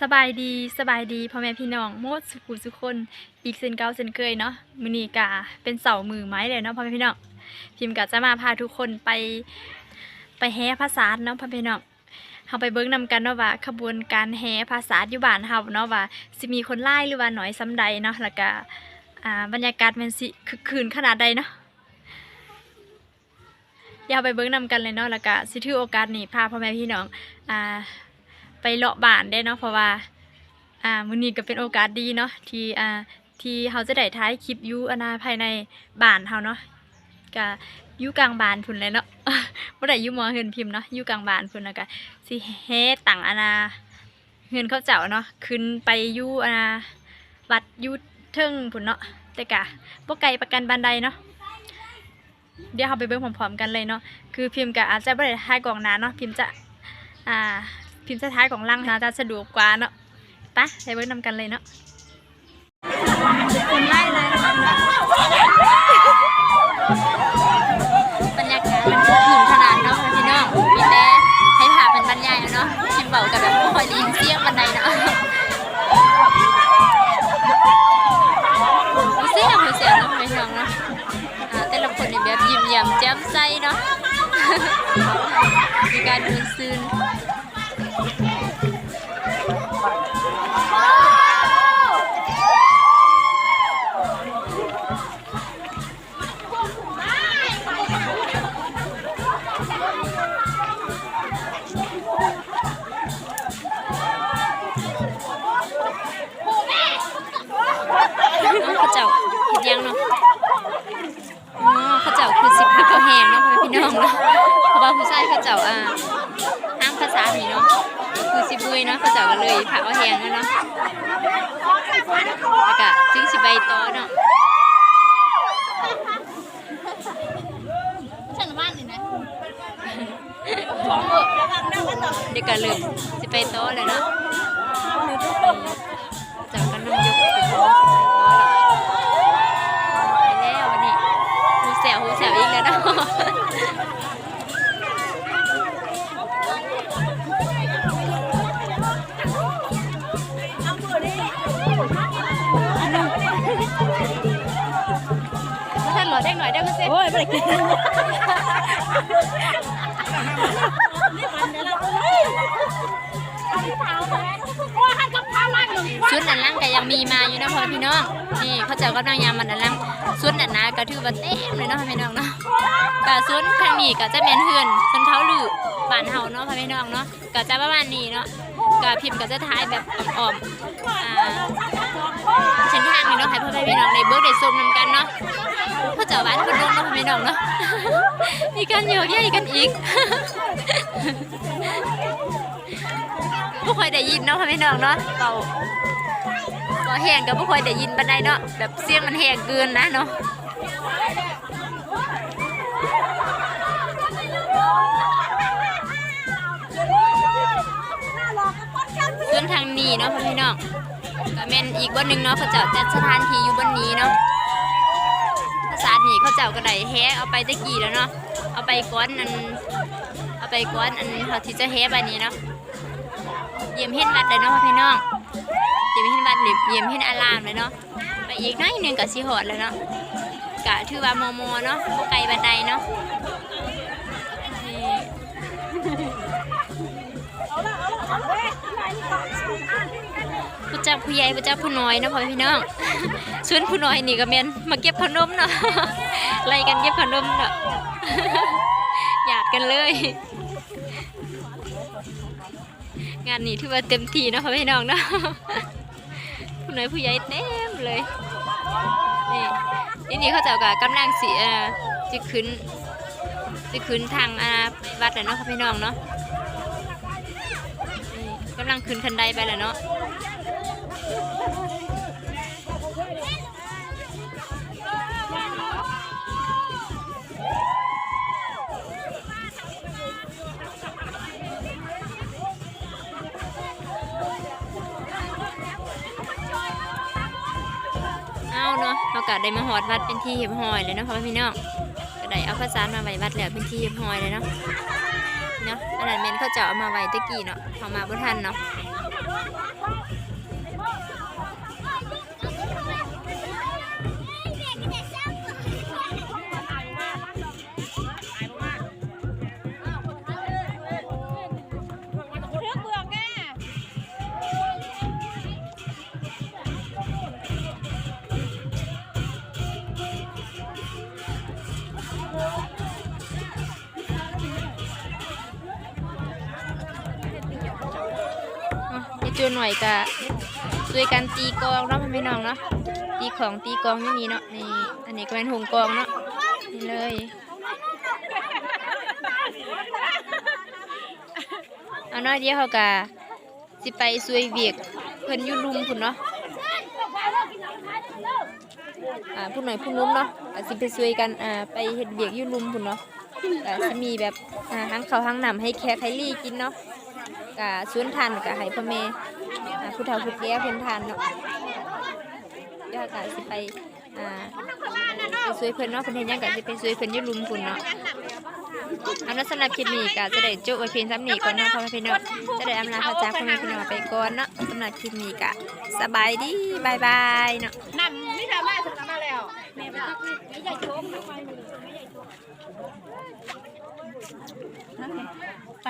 สบายดีสบายดีพ่อแม่พี่น้องโมดสุขุสุคนอีกเซนเก่าเซนเคยเนาะมือนีกาเป็นเสามือไม้เลยเนาะพ่อแม่พี่น้องพิมกะจะมาพาทุกคนไปไปแห่ภาษาเนาะพ่อแม่พี่น้องเฮาไปเบิ่งนำกันเนาะว่าขบวนการแห่ภาษาอยู่บ้านเฮาเนาะว่าสิมีคนไล่หรือว่าหน้อยซ้ำใดเนาะแล้วก็อ่าบรรยากาศมันสิคึกคืนขนาดใดเนาะอย่าไปเบิ่งนำกันเลยเนาะแล้วก็สิถือโอกาสนี้พาพ่อแม่พี่น้องอ่า ไปเลาะบ้านได้เนาะเพราะว่าอ่ามื้อนี้ก็เป็นโอกาสดีเนาะที่อ่าที่เขาจะได้ท้ายคลิปยูอนาภายในบ้านเฮาเนาะก็อยู่กลางบ้านพุ่นเลยเนาะบ่ได้อยู่มอเฮือนพิมพ์เนาะยู่กลางบ้านพุ่นแล้วก็สิเฮ็ดตั้งอาณาเฮือนเขาเจ้าเนาะขึ้นไปยู่อาณาวัดยู่เทิงพุ่นเนาะแต่กะบ่ไกลประกันบันไดเนาะเดี๋ยวเราไปเบิ่งพร้อมๆกันเลยเนาะคือพิมพ์ก็อาจจะบ่ได้ถ่ายกล่องน้าเนาะพิมพ์จะอ่า พิมพ์สุดท้ายของลังนะจะสะดวกกว่าเนาะไปไปเบิ่งนำกันเลยเนาะคนไล่เลยบรรยากาศมันถึงขนาดเนาะพี่น้องมีแต่ให้พาเป็นบรรยายเนาะพิมพ์เบากับแบบคอยได้ยินเสียงบันไดเนาะเสียงเสียงเนาะพี่น้องเนาะอ่าแต่ละคนนี่แบบยิ้มแย้มแจ่มใสเนาะมีการดูซึน อแม่พี่น้องเนาะเพราะว่าผู้ชายเขาเจ้าอ่าอ้างภาษาผีเนาะคือสิบุยเนาะเขาเจ้าก็เลยผักเขาแหงแล้วเนาะแล้วก็จึงสิใบตอเนาะฉันว่านนี่นะเด็กก็เริ่มสิไปโตอเลยเนาะ ดได้หน่อยได้ไหมเซ่โอ้ยไม่ได้กินชุดนันลังก็ยังมีมาอยู่นะพ่อพี่น้อง นี่เขาเจ้าก็นั่งยามมันนันลังชุดนันนะก็ถือว่าเต็มเลยเนาะพ่อพี่น้องเนาะก็ชุดข้างนี้ก็จะแมนเฮือนเพิ่นเท้าหลือบ้านเฮาเนาะพ่อพี่น้องเนาะก็จะประมาณนี้เนาะก็พิมพ์ก็จะท้ายแบบอ่อมๆอ่าเส้นทางนี้เนาะให้พ่อพี่น้องได้เบิกได้ชมนำกันเนาะ เขาเจ้าบ้านเพิ่นโดนเนาะพ่อพี่น้องเนาะมีการโยกย้ายกันอีกบ่ค่อยได้ยินเนาะพ่อพี่น้องเนาะเบาบ่แห้งก็บ่ค่อยได้ยินปานใดเนาะแบบเสียงมันแห้งเกินนะเนาะส่วนทางนี้เนาะพ่อพี่น้องก็แม่นอีกบนหนึงเนาะเขาเจ้าจัดสถานที่อยู่บนนี้เนาะ ซาดนี่เขาเจ้าก็ได้แฮเอาไปตะกี้แล้วเนาะเอาไปก้อนอันเอาไปก้อนอันเขาที่จะแฮบันนี้เนาะเยี่ยมเห็นวัดเลยเนาะพี่น้องเยี่ยมเห็นวัดหรือเยี่ยมเห็นอารามเลยเนาะไปอีกน้อยหนึ่งกับสีหอดเลยเนาะกะถือว่ามอมอเนาะบ่ไกลบันไดเนาะ จักผู้ใหญ่ผู้จักผู้น้อยนะพ่อพี่น้องส่วนผู้น้อยนี่ก็แม่นมาเก็บขนมเนาะไล่กันเก็บขนมเนาะหยาดกันเลย งานนี้ถือว่าเต็มที่นะค่ะพี่น้องเนาะผู้น้อยผู้ใหญ่เต็มเลยนี่นี่เขาเจ้าก็กำลังสิเอ่อจะขึ้นจะขึ้นทางอาวัดแล้วเนาะค่ะพี่น้องเนาะกำลังขึ้นคันไดไปแล้วเนาะ ก็ได้มาหอดวัดเป็นที่เหียบหอยเลยเนาะพ่อพี่น้องก็ได้เอาข้าวสารมาไว้วัดแล้วเป็นที่เหียบหอยเลยเนาะเนาะอันนั้นเมนเขาจะเอามาไว้ตะกี้เนาะเขามาบุทันเนาะ อะไอตัวหน่อยกะช่วยกันตีกองเนาะพ่อแม่น้องเนาะตีของตีกองไม่มีเนาะนี่อันนี้ก็เป็นหงกองเนาะนี่เลยเอาเนาะเดี๋ยวเขากะสิไปซวยเวียกเพิ่นยู่ลุมพุ่นเนาะอ่าผู้หน่อยผู้นุ่มเนาะก็สิไปซวยกันอ่าไปเฮ็ดเวียกยู่ลุมพุ่นเนาะก็สิมีแบบอ่าทั้งข้าวทั้งน้ำให้แขกให้ลี่กินเนาะ กะสวนทานกะให้พ่อแม่ผู้เฒ่าผู้แก่เพิ่นทานเนาะเดี๋ยวกะสิไปอ่าไปช่วยเพิ่นเนาะเพิ่นเฮ็ดหยังกะสิไปช่วยเพิ่นอยู่ลุมพุ่นเนาะอันนั้นสำหรับคลิปนี้กะจะได้จบไว้เพียงซ้ำนีก่อนเนาะพ่อแม่พี่น้องจะได้อำลาพระจากพ่อแม่พี่น้องไปก่อนเนาะสำหรับคลิปนี้กะสบายดีบายบายเนาะนำไม่ทำมาถึงมาแล้วแม่ไปใหญ่โชมเดี๋ยวนี่เนาะเนื้อเนื้อหนูกิ ไป